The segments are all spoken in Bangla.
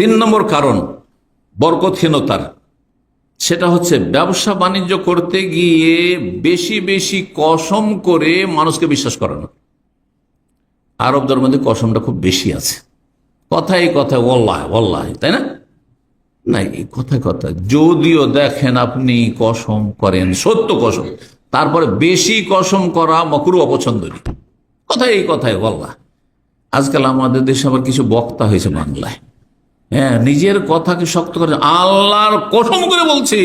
তিন নম্বর কারণ, বরকতহীনতার। সেটা হচ্ছে ব্যবসা বাণিজ্য করতে গিয়ে বেশি বেশি কসম করে মানুষকে বিশ্বাস করানো। আরবদের মধ্যে কসমটা খুব বেশি আছে। কথাই কথায় ওল্লাহ ওল্লাহ তাই না? না এই কথায় কথা যদিও দেখেন আপনি কসম করেন, সত্য কসম, তারপরে বেশি কসম করা মকরু অপছন্দনী কথাই এই কথায় ওল্লাহ আজকাল আমাদের দেশে আবার কিছু বক্তা হয়েছে বাংলায়। হ্যাঁ নিজের কথাকে শক্ত করে আল্লাহর কসম করে বলছি।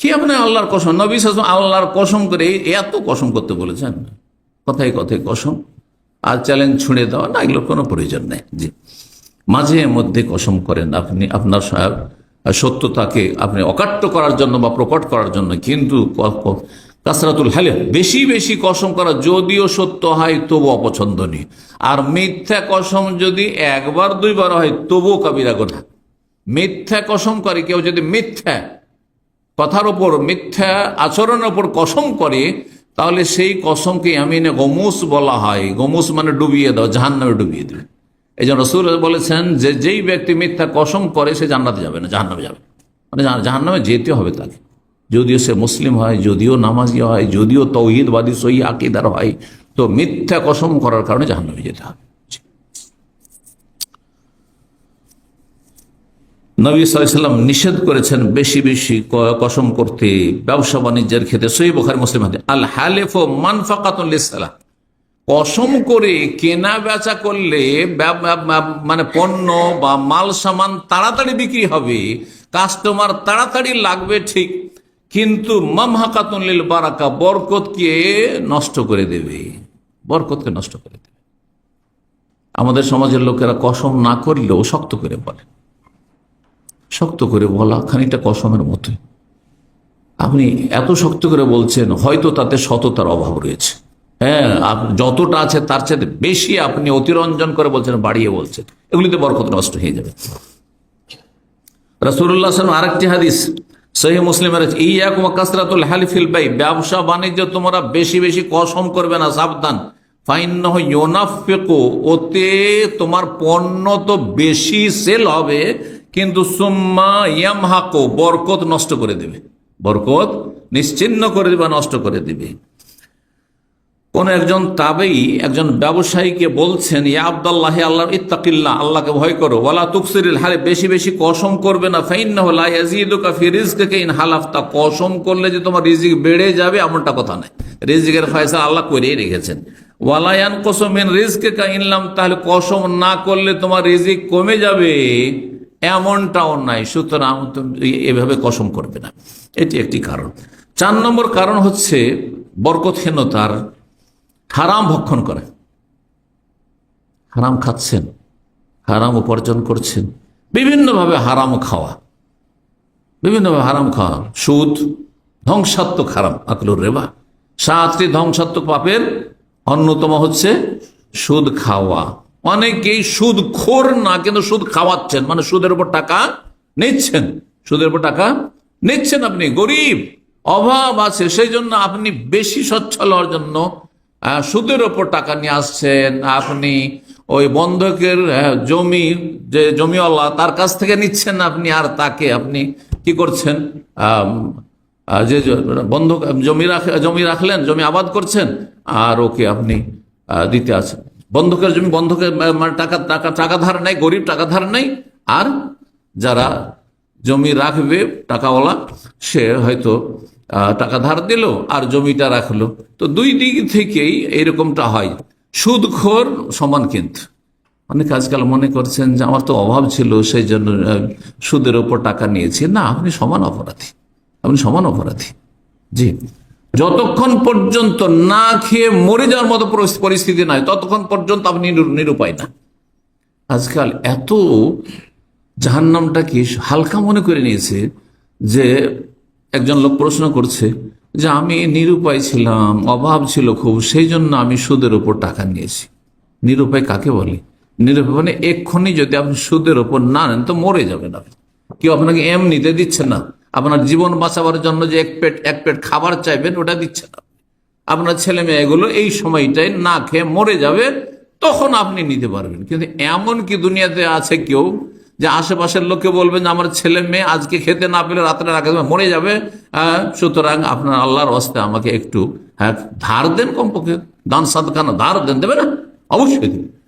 কি আপনি আল্লাহর কসম? নবী সাসম আল্লাহর কসম করে এত কসম করতে বলেছেন? কথায় কথায় কসম। আর চ্যালেঞ্জ ছুঁড়ে দেওয়া না, এগুলোর কোনো প্রয়োজন নেই। জি। মাঝে মধ্যে কসম করেন আপনি, আপনার সত্যতাকে আপনি অকাট্য করার জন্য বা প্রকট করার জন্য, কিন্তু কাসরাতুল হালে বেশি বেশি কসম করা, যদিও সত্য হয় তবু অপছন্দনীয়। আর মিথ্যা কসম যদি একবার, দুইবার হয়, তবুও কাবিরা গোনা মিথ্যা কসম করে, কেউ যদি মিথ্যা কথার ওপর মিথ্যা আচরণের ওপর কসম করে, তাহলে সেই কসমকে আমিনে গমুস বলা হয়। গমুস মানে ডুবিয়ে দাও জাহান নামে ডুবিয়ে দেবে এই জন্য রসুল বলেছেন যে যেই ব্যক্তি মিথ্যা কসম করে, সে জান্নাতে যাবে না জাহান নামে যাবে মানে জাহান্নামে যেতে হবে তাকে। যদিও সে মুসলিম হয়, যদিও নামাজি হয়, যদিও তৌহিদবাদী, সহি আকিদার হয়, তো মিথ্যা কসম করার কারণে জাহান নামে যেতে হবে। নবী সাল্লাম নিষেধ করেছেন বেশি বেশি কসম করতে ব্যবসা বাণিজ্যের ক্ষেত্রে। সই বোখারি মুসলিম হাতে আল হালেফ ও মানফাকাতুল্লাহ কসম করে কেনা বেচা করলে মানে পণ্য বা মাল সামান তাড়াতাড়ি বিক্রি হবে, কাস্টমার তাড়াতাড়ি লাগবে ঠিক কিন্তু মামহাকাতুল বারাকা, বরকতকে নষ্ট করে দেবে। বরকতকে নষ্ট করে দেবে। আমাদের সমাজের লোকেরা কসম না করলেও শক্ত করে বলে। শক্ত করে বলা খানিকটা কসমের মতোই। আপনি এত শক্ত করে বলছেন, হয়তো তাতে সততার অভাব রয়েছে। হ্যাঁ যতটা আছে তার চেয়ে বেশি আপনি অতিরঞ্জন করে বলছেন, বাড়িয়ে বলছেন। এগুলিতে বরকত নষ্ট হয়ে যাবে। রাসুল্লাহ আরেকটি হাদিস সহি মুসলিমের আছে, ইয়াকুম কাসরাতুল হালিফিল বাই ব্যবসা বাণিজ্য তোমরা বেশি বেশি কসম করবে না সাবধান। ফাইন্নাহ ইউনাফিকু ওতে তোমার পণ্য তো বেশি সেল হবে কিন্তু সুম্মা বরকত নষ্ট করে দেবে। বরকত নিশ্চিন্ন করে দেবে নষ্ট করে দেবে। কোন একজন তাবেই, একজন ব্যবসায়ীকে বলছেন, ইয়া আব্দাল্লাহ আল্লাহ ইত্তাকিল্লাহ, আল্লাহকে ভয় করো। ওয়ালা তুকসিরিল হারে, বেশি বেশি কসম করবে না। ফাইন্নাহ লা ইয়াজিদুকা ফি রিজকিকা ইন হালাফতা। কসম করলে যে তোমার রিজিক বেড়ে যাবে, এমনটা কথা নাই রিজিকের ফয়সালা আল্লাহ করেই রেখেছেন। ওয়ালায়ান কসম ইন রিজকিকা ইনলাম তাহলে কসম না করলে তোমার রিজিক কমে যাবে, এমনটাও নাই সুতরাং এভাবে কসম করবে না। এটি একটি কারণ। চার নম্বর কারণ হচ্ছে বরকতহীনতার হারাম ভক্ষণ করে। হারাম খাচ্ছেন, হারাম উপার্জন করছেন, বিভিন্নভাবে হারাম খাওয়া। বিভিন্নভাবে হারাম খাওয়া, সুদ, ধ্বংসাত্মক হারাম আকলুর রেবা। সাতটি ধ্বংসাত্মক পাপের অন্যতম হচ্ছে সুদ খাওয়া। অনেকেই সুদ খোর না, কিন্তু সুদ খাওয়াচ্ছেন মানে সুদের উপর টাকা নিচ্ছেন। সুদের উপর টাকা নিচ্ছেন আপনি, গরিব, অভাব আছে, সেই জন্য আপনি বেশি সচ্ছল হওয়ার জন্য সুদের ওপর টাকা নিয়ে আসছেন। আপনি ওই বন্ধকের জমি, যে জমিওয়ালা, তার কাছ থেকে নিচ্ছেন আপনি, আর তাকে আপনি কি করছেন? যে বন্ধক, জমি রাখ, জমি রাখলেন, জমি আবাদ করছেন, আর ওকে আপনি দিতে আছেন। বন্ধকের জমি বন্ধকের মানে টাকা টাকা টাকা ধার নেই, গরিব টাকা ধার নেই, আর যারা জমি রাখবে, টাকাওয়ালা, সে হয়তো টাকা ধার দিল আর জমিটা রাখল। তো দুই দিক থেকেই এরকমটা হয়। সুদখোর সমান কিন্তু। অনেক আজকাল মনে করছেন যে আমার তো অভাব ছিল, সেই জন্য সুদের ওপর টাকা নিয়েছি। না, আপনি সমান অপরাধী। আপনি সমান অপরাধী। জি। যতক্ষণ পর্যন্ত না খেয়ে মরে যাওয়ার মতো পরিস্থিতি নাই, ততক্ষণ পর্যন্ত আপনি নিরুপায় না। আজকাল এত জাহান্নামটাকে হালকা মনে করে নিয়েছে যে একজন লোক প্রশ্ন করছে যে আমি নিরুপায় ছিলাম, অভাব ছিল খুব, সেই জন্য আমি সুদের উপর টাকা নিয়েছি। নিরুপায় কাকে বলে? নিরুপায় মানে এক্ষুনি যদি আপনি সুদের উপর না নেন তো মরে যাবেন আপনি। কেউ আপনাকে এম নিতে দিচ্ছে না। আপনার জীবন বাঁচাবার জন্য যে এক পেট এক পেট খাবার চাইবেন, ওটা দিচ্ছে না। আপনার ছেলে মেয়েগুলো এই সময়টায় না খেয়ে মরে যাবে, তখন আপনি নিতে পারবেন। কিন্তু এমন কি দুনিয়াতে আছে কেউ যে আশেপাশের লোককে বলবেন যে আমার ছেলে মেয়ে আজকে খেতে না পেলে রাত্রে রাখা মরে যাবে। আহ, সুতরাং আপনার আল্লাহর হস্তে আমাকে একটু হ্যাঁ ধার দেন কমপক্ষে। দান সাদখানা ধার দেন দেবে না? অবশ্যই দেবে।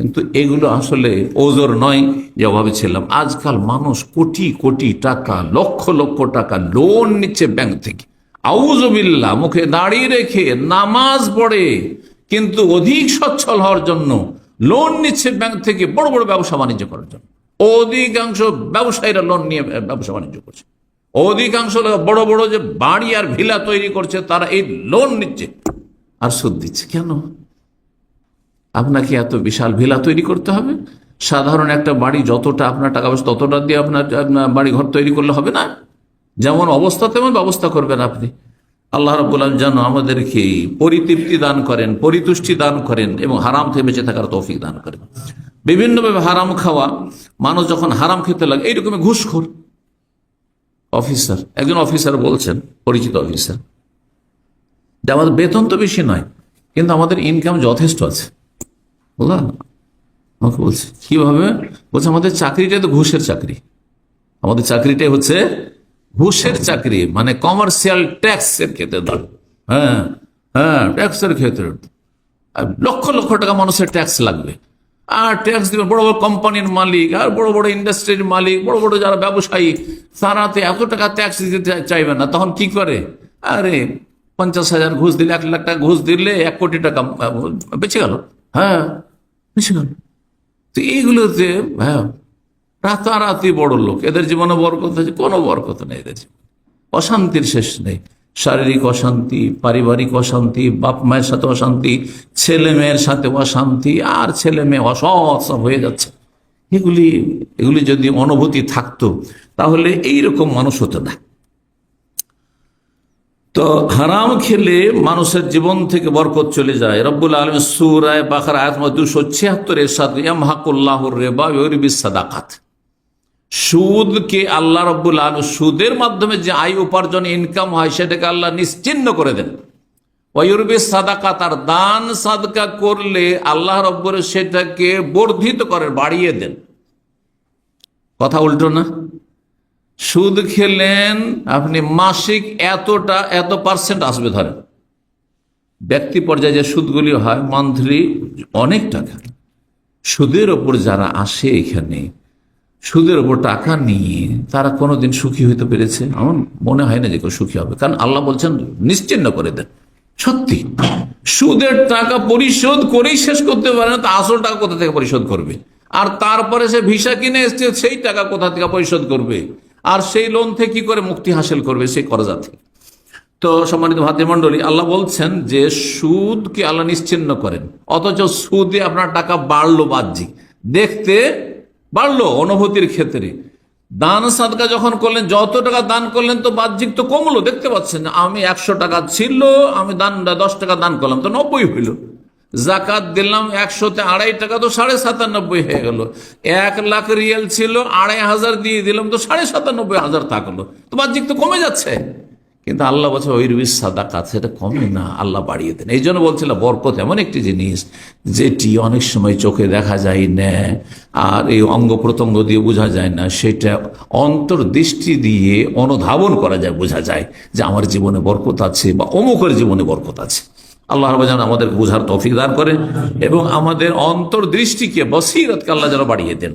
কিন্তু এগুলো আসলে ওজোর নয় যে অভাবে ছিলাম। আজকাল মানুষ কোটি কোটি টাকা লক্ষ লক্ষ টাকা লোন নিচ্ছে ব্যাংক থেকে। আউজবিল্লা মুখে দাঁড়িয়ে রেখে নামাজ পড়ে কিন্তু অধিক সচ্ছল হওয়ার জন্য লোন নিচ্ছে ব্যাংক থেকে বড় বড় ব্যবসা বাণিজ্য করার জন্য। অধিকাংশ ব্যবসায়ীরা লোন নিয়ে ব্যবসা বাণিজ্য করছে। অধিকাংশ বড় বড় যে বাড়ি আর ভিলা তৈরি করছে, তারা এই লোন নিচ্ছে। আর সুদ দিচ্ছে কেন? আপনাকে এত বিশাল ভিলা তৈরি করতে হবে? সাধারণ একটা বাড়ি যতটা আপনার টাকা পয়সা, ততটা দিয়ে আপনার বাড়ি ঘর তৈরি করলে হবে না? যেমন অবস্থা, তেমন ব্যবস্থা করবেন আপনি। আল্লাহ রব্বুল আলম যেন আমাদেরকে পরিতৃপ্তি দান করেন, পরিতুষ্টি দান করেন এবং হারাম থেকে বেঁচে থাকার তৌফিক দান করেন। বিভিন্নভাবে হারাম খাওয়া, মানুষ যখন হারাম খেতে লাগে, এইরকমই ঘুষখোর। অফিসার, একজন অফিসার বলছেন, পরিচিত অফিসার, যে আমাদের বেতন তো বেশি নয়, কিন্তু আমাদের ইনকাম যথেষ্ট আছে। বুঝলাম আমাকে বলছে কীভাবে বলছে, আমাদের চাকরিটাই তো ঘুষের চাকরি। আমাদের চাকরিটাই হচ্ছে ঘুষের চাকরি মানে কমার্শিয়াল ট্যাক্সের ক্ষেত্রে হ্যাঁ হ্যাঁ ট্যাক্সের ক্ষেত্রে। লক্ষ লক্ষ টাকা মানুষের ট্যাক্স লাগবে। আর ট্যাক্স দিবে। বড় বড় কোম্পানির মালিক, আর বড় বড় ইন্ডাস্ট্রির মালিক, বড় বড় যারা ব্যবসায়ী তারাতে এত টাকা ট্যাক্স দিতে চাইবে না। তখন কি করে? আরে, পঞ্চাশ হাজার ঘুষ দিলে, এক লাখ টাকা ঘুষ দিলে এক কোটি টাকা বেঁচে গেল। হ্যাঁ বেঁচে গেল। তো এইগুলোতে হ্যাঁ রাতারাতি বড় লোক। এদের জীবনে বরকত আছে, কোনো বরকত নেই এদের অশান্তির শেষ নেই। শারীরিক অশান্তি, পারিবারিক অশান্তি, বাপ মায়ের সাথে অশান্তি, ছেলে মেয়ের সাথে অশান্তি, আর ছেলে মেয়ে অসৎ হয়ে যাচ্ছে। এগুলি এগুলি যদি অনুভূতি থাকতো, তাহলে এই রকম মানুষ হতো না। তো হারাম খেলে মানুষের জীবন থেকে বরকত চলে যায়। রব্বুল আলম সুরায় বাখার আয়াত দুশো ছিয়াত্তর এর সাথে ইয়ামহাকুল্লাহর রেবা ইউরিবিস সাদাকাত। সুদকে আল্লাহ রব্বুল আলম সুদের মাধ্যমে যে আয় উপার্জন ইনকাম হয়, সেটাকে আল্লাহ নিশ্চিন্ন করে দেন। ওয়ুরবি সাদাকা, তার দান সাদকা করলে আল্লাহ রব্বর সেটাকে বর্ধিত করেন বাড়িয়ে দেন। কথা উল্টো না? সুদ খেলেন, আপনি মাসিক এতটা, এত পার্সেন্ট আসবে ধরেন। ব্যক্তি পর্যায়ে যে সুদগুলি হয় মান্থলি অনেক টাকা। সুদের ওপর যারা আসে এখানে সুদের ওপর টাকা নিয়ে তারা কোনোদিন সুখী হইতে পেরেছে? আমার মনে হয় না যে কেউ সুখী হবে। কারণ আল্লাহ বলছেন, নিশ্চিন্ন করে দেন। সত্যি। সুদের টাকা পরিশোধ করেই শেষ করতে পারে না, তা আসল টাকা কোথা থেকে পরিশোধ করবে? আর তারপরে সে ভিসা কিনে এসছে, সেই টাকা কোথা থেকে পরিশোধ করবে? আর সেই লোন থেকে কি করে মুক্তি হাসিল করবে? সেই করজা থেকে। তো সম্মানিত ভাতৃমণ্ডলী আল্লাহ বলছেন যে সুদকে আল্লাহ নিশ্চিন্ন করেন। অথচ সুদে আপনার টাকা বাড়লো বাহ্যিক। দেখতে বাড়লো অনুভূতির ক্ষেত্রে। দান সাদকা যখন করলেন, যত টাকা দান করলেন, তো বাহ্যিক তো কমলো, দেখতে পাচ্ছেন আমি একশো টাকা ছিল, আমি দান দশ টাকা দান করলাম, তো নব্বই হইল। জাকাত দিলাম একশোতে আড়াই টাকা, তো সাড়ে সাতানব্বই হয়ে গেল। এক লাখ রিয়েল ছিল, আড়াই হাজার দিয়ে দিলাম, তো সাড়ে সাতানব্বই হাজার থাকল। তো বাহ্যিক তো কমে যাচ্ছে। কিন্তু আল্লাহ বলছে ওই রুবিস সাদাকাত, সেটা কমে না, আল্লাহ বাড়িয়ে দেন। এই জন্য বলছিলাম বরকত এমন একটি জিনিস যেটি অনেক সময় চোখে দেখা যায় না, আর এই অঙ্গ প্রত্যঙ্গ দিয়ে বোঝা যায় না, সেটা অন্তর্দৃষ্টি দিয়ে অনুধাবন করা যায়, বোঝা যায় যে আমার জীবনে বরকত আছে বা অমুকের জীবনে বরকত আছে। আল্লাহ যেন আমাদের বোঝার তফিক দান করেন এবং আমাদের অন্তর্দৃষ্টিকে, বসিরতকে আল্লাহ যেন বাড়িয়ে দেন।